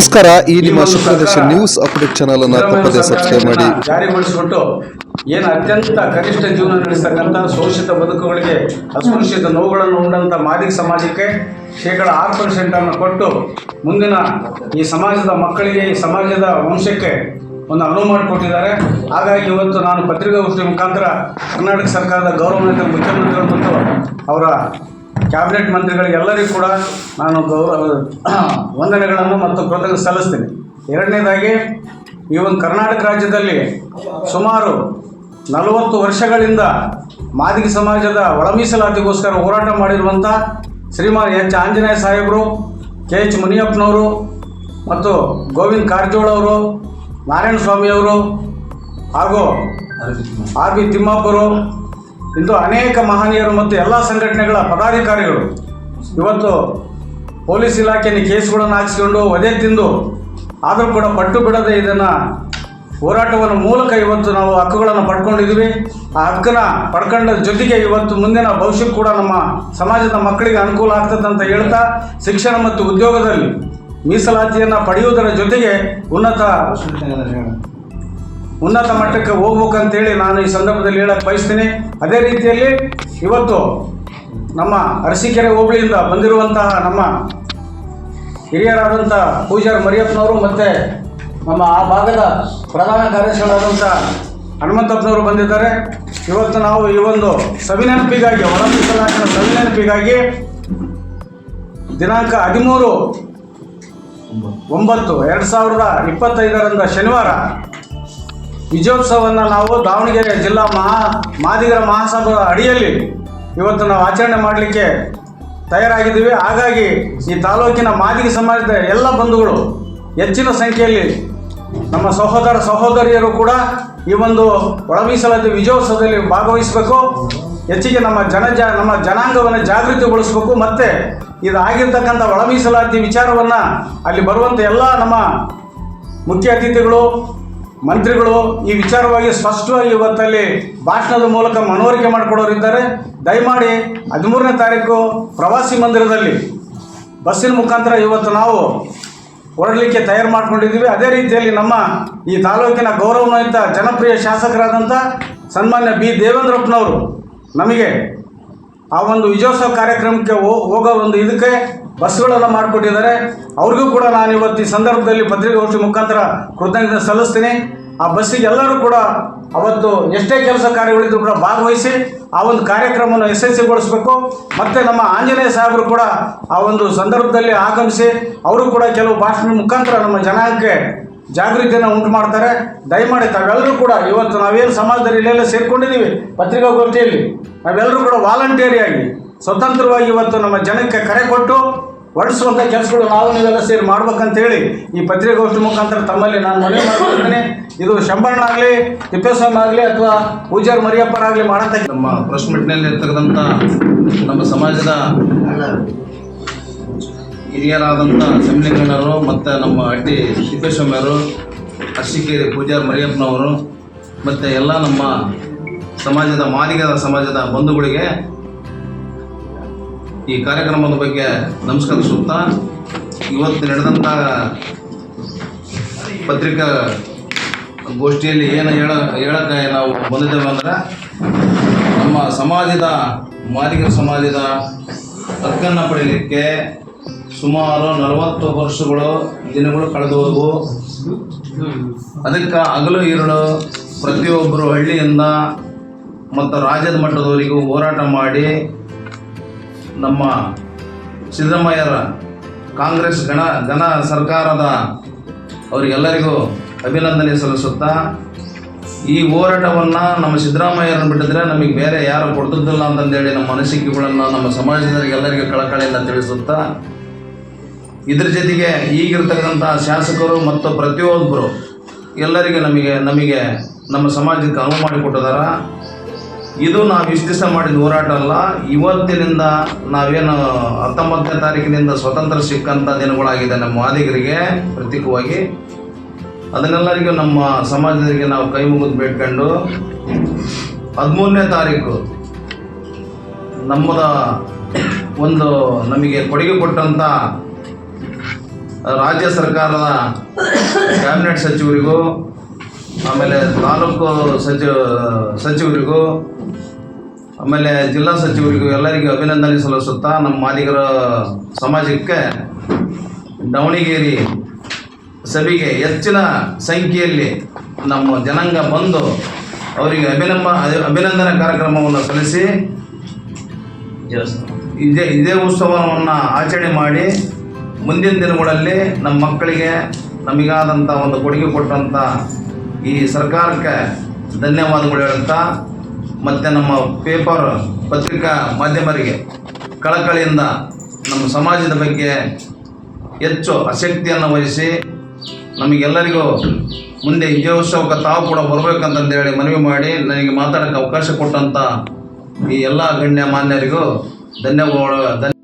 ನಮಸ್ಕಾರ ಈ ನಿಮ್ಮ ಶುಕ್ರದೇಶ ನ್ಯೂಸ್ ಅಪ್ಡೇಟ್ ಚಾನಲ್ ಅನ್ನು ತಪ್ಪದೆ ಸಬ್ಸ್ಕ್ರೈಬ್ ಮಾಡಿ. ಜಾರಿಗೊಳಿಸಿಬಿಟ್ಟು ಏನು ಅತ್ಯಂತ ಕನಿಷ್ಠ ಜೀವನ ನಡೆಸ್ತಕ್ಕಂಥ ಶೋಷಿತ ಬದುಕುಗಳಿಗೆ ಅಸ್ಪೃಶ್ಯತ ನೋವುಗಳನ್ನು ಉಂಡಂಥ ಮಾದಿಗ ಸಮಾಜಕ್ಕೆ ಶೇಕಡ ಆರು ಪರ್ಸೆಂಟ್ ಅನ್ನು ಕೊಟ್ಟು ಮುಂದಿನ ಈ ಸಮಾಜದ ಮಕ್ಕಳಿಗೆ ಈ ಸಮಾಜದ ವಂಶಕ್ಕೆ ಒಂದು ಅನುವು ಮಾಡಿಕೊಟ್ಟಿದ್ದಾರೆ. ಹಾಗಾಗಿ ಇವತ್ತು ನಾನು ಪತ್ರಿಕಾಗೋಷ್ಠಿ ಮುಖಾಂತರ ಕರ್ನಾಟಕ ಸರ್ಕಾರದ ಗೌರವಾನ್ವಿತ ಮುಖ್ಯಮಂತ್ರಿಗಳು ಮತ್ತು ಅವರ ಕ್ಯಾಬಿನೆಟ್ ಮಂತ್ರಿಗಳಿಗೆಲ್ಲರಿಗೂ ಕೂಡ ನಾನು ಗೌರವ, ವಂದನೆಗಳನ್ನು ಮತ್ತು ಕೃತಜ್ಞ ಸಲ್ಲಿಸ್ತೀನಿ. ಎರಡನೇದಾಗಿ, ಈ ಒಂದು ಕರ್ನಾಟಕ ರಾಜ್ಯದಲ್ಲಿ ಸುಮಾರು ನಲವತ್ತು ವರ್ಷಗಳಿಂದ ಮಾದಿಗ ಸಮಾಜದ ಒಳಮೀಸಲಾತಿಗೋಸ್ಕರ ಹೋರಾಟ ಮಾಡಿರುವಂಥ ಶ್ರೀಮಾನ್ ಎಚ್. ಆಂಜನೇಯ ಸಾಹೇಬರು, ಕೆ. ಎಚ್. ಮುನಿಯಪ್ಪನವರು ಮತ್ತು ಗೋವಿಂದ ಕಾರಜೋಳ ಅವರು, ನಾರಾಯಣ ಸ್ವಾಮಿಯವರು ಹಾಗೂ ಆರ್. ಬಿ. ತಿಮ್ಮಪ್ಪರು ಇಂದು ಅನೇಕ ಮಹನೀಯರು ಮತ್ತು ಎಲ್ಲ ಸಂಘಟನೆಗಳ ಪದಾಧಿಕಾರಿಗಳು ಇವತ್ತು ಪೊಲೀಸ್ ಇಲಾಖೆಯಲ್ಲಿ ಕೇಸ್ಗಳನ್ನು ಹಾಕಿಸಿಕೊಂಡು ಒದೆ ತಿಂದು ಆದರೂ ಕೂಡ ಪಟ್ಟು ಬಿಡದೆ ಇದನ್ನು ಹೋರಾಟವನ್ನು ಮೂಲಕ ಇವತ್ತು ನಾವು ಹಕ್ಕುಗಳನ್ನು ಪಡ್ಕೊಂಡಿದ್ವಿ ಆ ಹಕ್ಕನ್ನ ಪಡ್ಕೊಂಡ ಜೊತೆಗೆ ಇವತ್ತು ಮುಂದಿನ ಭವಿಷ್ಯಕ್ಕೆ ಕೂಡ ನಮ್ಮ ಸಮಾಜದ ಮಕ್ಕಳಿಗೆ ಅನುಕೂಲ ಆಗ್ತದೆ ಅಂತ ಹೇಳ್ತಾ ಶಿಕ್ಷಣ ಮತ್ತು ಉದ್ಯೋಗದಲ್ಲಿ ಮೀಸಲಾತಿಯನ್ನು ಪಡೆಯುವುದರ ಜೊತೆಗೆ ಉನ್ನತ ಉನ್ನತ ಮಟ್ಟಕ್ಕೆ ಹೋಗ್ಬೇಕಂತೇಳಿ ನಾನು ಈ ಸಂದರ್ಭದಲ್ಲಿ ಹೇಳಕ್ಕೆ ಬಯಸ್ತೀನಿ. ಅದೇ ರೀತಿಯಲ್ಲಿ ಇವತ್ತು ನಮ್ಮ ಅರಸೀಕೆರೆ ಹೋಬಳಿಯಿಂದ ಬಂದಿರುವಂತಹ ನಮ್ಮ ಹಿರಿಯರಾದಂಥ ಪೂಜಾರ್ ಮರಿಯಪ್ಪನವರು ಮತ್ತು ನಮ್ಮ ಆ ಭಾಗದ ಪ್ರಧಾನ ಕಾರ್ಯದರ್ಶಿಗಳಾದಂಥ ಹನುಮಂತಪ್ಪನವರು ಬಂದಿದ್ದಾರೆ. ಇವತ್ತು ನಾವು ಈ ಒಂದು ಸವಿನೆನಪಿಗಾಗಿ ಒಳಂಬಿಸಲಾಗಿನ ಮೀಸಲಾತಿನ ಸವಿನೆನಪಿಗಾಗಿ ದಿನಾಂಕ ಹದಿಮೂರು ಒಂಬತ್ತು, ಎರಡು ಸಾವಿರದ ಇಪ್ಪತ್ತೈದರಿಂದ ಶನಿವಾರ ವಿಜಯೋತ್ಸವವನ್ನು ನಾವು ದಾವಣಗೆರೆ ಜಿಲ್ಲಾ ಮಹಾ ಮಾದಿಗರ ಮಹಾಸಭಾ ಅಡಿಯಲ್ಲಿ ಇವತ್ತು ನಾವು ಆಚರಣೆ ಮಾಡಲಿಕ್ಕೆ ತಯಾರಾಗಿದ್ದೀವಿ. ಹಾಗಾಗಿ ಈ ತಾಲೂಕಿನ ಮಾದಿಗ ಸಮಾಜದ ಎಲ್ಲ ಬಂಧುಗಳು ಹೆಚ್ಚಿನ ಸಂಖ್ಯೆಯಲ್ಲಿ ನಮ್ಮ ಸಹೋದರ ಸಹೋದರಿಯರು ಕೂಡ ಈ ಒಂದು ಒಳ ಮೀಸಲಾತಿ ವಿಜಯೋತ್ಸವದಲ್ಲಿ ಭಾಗವಹಿಸಬೇಕು. ಹೆಚ್ಚಿಗೆ ನಮ್ಮ ಜನ ನಮ್ಮ ಜನಾಂಗವನ್ನು ಜಾಗೃತಿಗೊಳಿಸಬೇಕು. ಮತ್ತು ಇದು ಆಗಿರ್ತಕ್ಕಂಥ ವಿಚಾರವನ್ನು ಅಲ್ಲಿ ಬರುವಂಥ ಎಲ್ಲ ನಮ್ಮ ಮುಖ್ಯ ಅತಿಥಿಗಳು ಮಂತ್ರಿಗಳು ಈ ವಿಚಾರವಾಗಿ ಸ್ಪಷ್ಟವಾಗಿ ಇವತ್ತಲ್ಲಿ ಭಾಷಣದ ಮೂಲಕ ಮನವರಿಕೆ ಮಾಡಿಕೊಡೋರಿದ್ದಾರೆ ದಯಮಾಡಿ ಹದಿಮೂರನೇ ತಾರೀಕು ಪ್ರವಾಸಿ ಮಂದಿರದಲ್ಲಿ ಬಸ್ಸಿನ ಮುಖಾಂತರ ಇವತ್ತು ನಾವು ಹೊರಡಲಿಕ್ಕೆ ತಯಾರು ಮಾಡ್ಕೊಂಡಿದ್ದೀವಿ. ಅದೇ ರೀತಿಯಲ್ಲಿ ನಮ್ಮ ಈ ತಾಲೂಕಿನ ಗೌರವಾನ್ವಿತ, ಜನಪ್ರಿಯ ಶಾಸಕರಾದಂಥ ಸನ್ಮಾನ್ಯ ಬಿ. ದೇವೇಂದ್ರಪ್ಪನವರು ನಮಗೆ ಆ ಒಂದು ವಿಜಯೋತ್ಸವ ಕಾರ್ಯಕ್ರಮಕ್ಕೆ ಹೋಗೋ ಒಂದು ಇದಕ್ಕೆ ಬಸ್ಗಳನ್ನು ಮಾಡಿಕೊಟ್ಟಿದ್ದಾರೆ. ಅವ್ರಿಗೂ ಕೂಡ ನಾನು ಇವತ್ತು ಈ ಸಂದರ್ಭದಲ್ಲಿ ಪತ್ರಿಕಾಗೋಷ್ಠಿ ಮುಖಾಂತರ ಕೃತಜ್ಞತೆ ಸಲ್ಲಿಸ್ತೀನಿ. ಆ ಬಸ್ಸಿಗೆ ಎಲ್ಲರೂ ಕೂಡ ಅವತ್ತು ಎಷ್ಟೇ ಕೆಲಸ ಕಾರ್ಯಗಳಿದ್ರು ಕೂಡ ಭಾಗವಹಿಸಿ ಆ ಒಂದು ಕಾರ್ಯಕ್ರಮವನ್ನು ಯಶಸ್ವಿಗೊಳಿಸಬೇಕು. ಮತ್ತು ನಮ್ಮ ಆಂಜನೇಯ ಸಾಹೇಬರು ಕೂಡ ಆ ಒಂದು ಸಂದರ್ಭದಲ್ಲಿ ಆಗಮಿಸಿ ಅವರು ಕೂಡ ಕೆಲವು ಭಾಷಣ ಮುಖಾಂತರ ನಮ್ಮ ಜನಾಂಗಕ್ಕೆ ಜಾಗೃತಿಯನ್ನು ಉಂಟು ಮಾಡ್ತಾರೆ. ದಯಮಾಡಿ ತಾವೆಲ್ಲರೂ ಕೂಡ ಇವತ್ತು ನಾವೇನು ಸಮಾಜದಲ್ಲಿ ಇಲ್ಲೆಲ್ಲ ಸೇರಿಕೊಂಡಿದ್ದೀವಿ ಪತ್ರಿಕಾಗೋಷ್ಠಿಯಲ್ಲಿ, ನಾವೆಲ್ಲರೂ ಕೂಡ ವಾಲಂಟಿಯರಿಯಾಗಿ ಸ್ವತಂತ್ರವಾಗಿ ಇವತ್ತು ನಮ್ಮ ಜನಕ್ಕೆ ಕರೆ ಕೊಟ್ಟು ಹೊರಡಿಸುವಂಥ ಕೆಲಸಗಳು ನಾವು ನೀವೆಲ್ಲ ಸೇರಿ ಮಾಡ್ಬೇಕಂತೇಳಿ ಈ ಪತ್ರಿಕಾಗೋಷ್ಠಿ ಮುಖಾಂತರ ತಮ್ಮಲ್ಲಿ ನಾನು ಮನವಿ ಮಾಡ್ಕೊಳ್ತೀನಿ. ಇದು ಶಂಬಣ್ಣ ಆಗಲಿ, ತಿಪ್ಪೇಸ್ವಾಮಿ ಆಗಲಿ ಅಥವಾ ಪೂಜಾರ್ ಮರಿಯಪ್ಪರಾಗಲಿ ಮಾಡಂತ ನಮ್ಮ ಪ್ರೆಸ್ ಮೀಟ್ನಲ್ಲಿ ಇರ್ತಕ್ಕಂಥ ನಮ್ಮ ಸಮಾಜದ ಹಿರಿಯರಾದಂಥ ಸಮಲಿಂಗಣ್ಣರು ಮತ್ತು ನಮ್ಮ ಅಡ್ಡಿ ಸಿದ್ದೇಶ್ವಮ್ಯವರು ಅರ್ಶಿಕೇರಿ ಪೂಜಾರ್ ಮರಿಯಪ್ಪನವರು, ಮತ್ತು ಎಲ್ಲ ನಮ್ಮ ಸಮಾಜದ ಮಾದಿಗರ ಸಮಾಜದ ಬಂಧುಗಳಿಗೆ ಈ ಕಾರ್ಯಕ್ರಮದ ಬಗ್ಗೆ ನಮಸ್ಕರಿಸುತ್ತಾ, ಇವತ್ತು ನಡೆದಂಥ ಪತ್ರಿಕಾ ಗೋಷ್ಠಿಯಲ್ಲಿ ಏನು ಹೇಳ, ಹೇಳಕ್ಕೆ ನಾವು ಬಂದಿದ್ದೇವೆ ಅಂದರೆ, ನಮ್ಮ ಸಮಾಜದ, ಮಾದಿಗ ಸಮಾಜದ ಹಕ್ಕನ್ನು ಪಡೀಲಿಕ್ಕೆ ಸುಮಾರು ನಲವತ್ತು ವರ್ಷಗಳು, ದಿನಗಳು ಕಳೆದು ಹೋದವು. ಅದಕ್ಕೆ ಹಗಲು ಇರುಳು ಪ್ರತಿಯೊಬ್ಬರು ಹಳ್ಳಿಯಿಂದ ಮತ್ತು ರಾಜ್ಯದ ಮಟ್ಟದವರಿಗೂ ಹೋರಾಟ ಮಾಡಿ ನಮ್ಮ ಸಿದ್ದರಾಮಯ್ಯರ ಕಾಂಗ್ರೆಸ್ ಗಣ ಗಣ ಸರ್ಕಾರದ ಅವರಿಗೆಲ್ಲರಿಗೂ ಅಭಿನಂದನೆ ಸಲ್ಲಿಸುತ್ತಾ, ಈ ಹೋರಾಟವನ್ನು ನಮ್ಮ ಸಿದ್ದರಾಮಯ್ಯರನ್ನು ಬಿಟ್ಟಿದ್ರೆ ನಮಗೆ ಬೇರೆ ಯಾರು ಕೊಡ್ತಿದ್ದಿಲ್ಲ ಅಂತಂದೇಳಿ ನಮ್ಮ ಅನಿಸಿಕೆಗಳನ್ನು ನಮ್ಮ ಸಮಾಜದವರಿಗೆ ಎಲ್ಲರಿಗೂ ಕಳಕಳಿಯಿಂದ ತಿಳಿಸುತ್ತಾ, ಇದ್ರ ಜೊತೆಗೆ ಈಗಿರ್ತಕ್ಕಂಥ ಶಾಸಕರು ಮತ್ತು ಪ್ರತಿಯೊಬ್ಬರು ಎಲ್ಲರಿಗೂ ನಮಗೆ ನಮಗೆ ನಮ್ಮ ಸಮಾಜಕ್ಕೆ ಅನುವು ಮಾಡಿಕೊಟ್ಟಿದಾರ. ಇದು ನಾವು ಇಷ್ಟು ದಿವಸ ಮಾಡಿದ ಹೋರಾಟ ಅಲ್ಲ, ಇವತ್ತಿನಿಂದ ನಾವೇನು ಹತ್ತೊಂಬತ್ತನೇ ತಾರೀಕಿನಿಂದ ಸ್ವತಂತ್ರ ಸಿಕ್ಕಂಥ ದಿನಗಳಾಗಿದೆ ನಮ್ಮ ಮಾದಿಗರಿಗೆ ಪ್ರತೀಕವಾಗಿ ಅದನ್ನೆಲ್ಲರಿಗೂ ನಮ್ಮ ಸಮಾಜದವರಿಗೆ ನಾವು ಕೈ ಮುಗಿದು ಬೇಡ್ಕೊಂಡು ಹದಿಮೂರನೇ ತಾರೀಕು ನಮ್ಮದ ಒಂದು ನಮಗೆ ಕೊಡುಗೆ ಕೊಟ್ಟಂಥ ರಾಜ್ಯ ಸರ್ಕಾರದ ಕ್ಯಾಬಿನೆಟ್ ಸಚಿವರಿಗೂ, ಆಮೇಲೆ ತಾಲೂಕು ಸಚಿವ ಸಚಿವರಿಗೂ ಆಮೇಲೆ ಜಿಲ್ಲಾ ಸಚಿವರಿಗೂ ಎಲ್ಲರಿಗೂ ಅಭಿನಂದನೆ ಸಲ್ಲಿಸುತ್ತಾ ನಮ್ಮ ಮಾದಿಗರ ಸಮಾಜಕ್ಕೆ ದಾವಣಗೆರೆ ಸಭೆಗೆ ಹೆಚ್ಚಿನ ಸಂಖ್ಯೆಯಲ್ಲಿ ನಮ್ಮ ಜನಾಂಗ ಬಂದು ಅವರಿಗೆ ಅಭಿನಂಬ ಅಭಿನಂದನೆ ಕಾರ್ಯಕ್ರಮವನ್ನು ಸಲ್ಲಿಸಿ ಇದೇ ಇದೇ ಉತ್ಸವವನ್ನು ಆಚರಣೆ ಮಾಡಿ ಮುಂದಿನ ದಿನಗಳಲ್ಲಿ ನಮ್ಮ ಮಕ್ಕಳಿಗೆ ನಮಗಾದಂಥ ಒಂದು ಕೊಡುಗೆ ಕೊಟ್ಟಂಥ ಈ ಸರ್ಕಾರಕ್ಕೆ ಧನ್ಯವಾದಗಳು ಹೇಳ್ತಾ ಮತ್ತು ನಮ್ಮ ಪೇಪರ್ ಪತ್ರಿಕಾ ಮಾಧ್ಯಮರಿಗೆ ಕಳಕಳಿಯಿಂದ ನಮ್ಮ ಸಮಾಜದ ಬಗ್ಗೆ ಹೆಚ್ಚು ಆಸಕ್ತಿಯನ್ನು ವಹಿಸಿ ನಮಗೆಲ್ಲರಿಗೂ ಮುಂದೆ ವಿಜಯೋತ್ಸವಕ್ಕೆ ತಾವು ಕೂಡ ಬರಬೇಕಂತಂದೇಳಿ ಮನವಿ ಮಾಡಿ ನನಗೆ ಮಾತಾಡೋಕ್ಕೆ ಅವಕಾಶ ಕೊಟ್ಟಂಥ ಈ ಎಲ್ಲ ಗಣ್ಯ ಮಾನ್ಯರಿಗೂ ಧನ್ಯವಾದ ಧನ್ಯ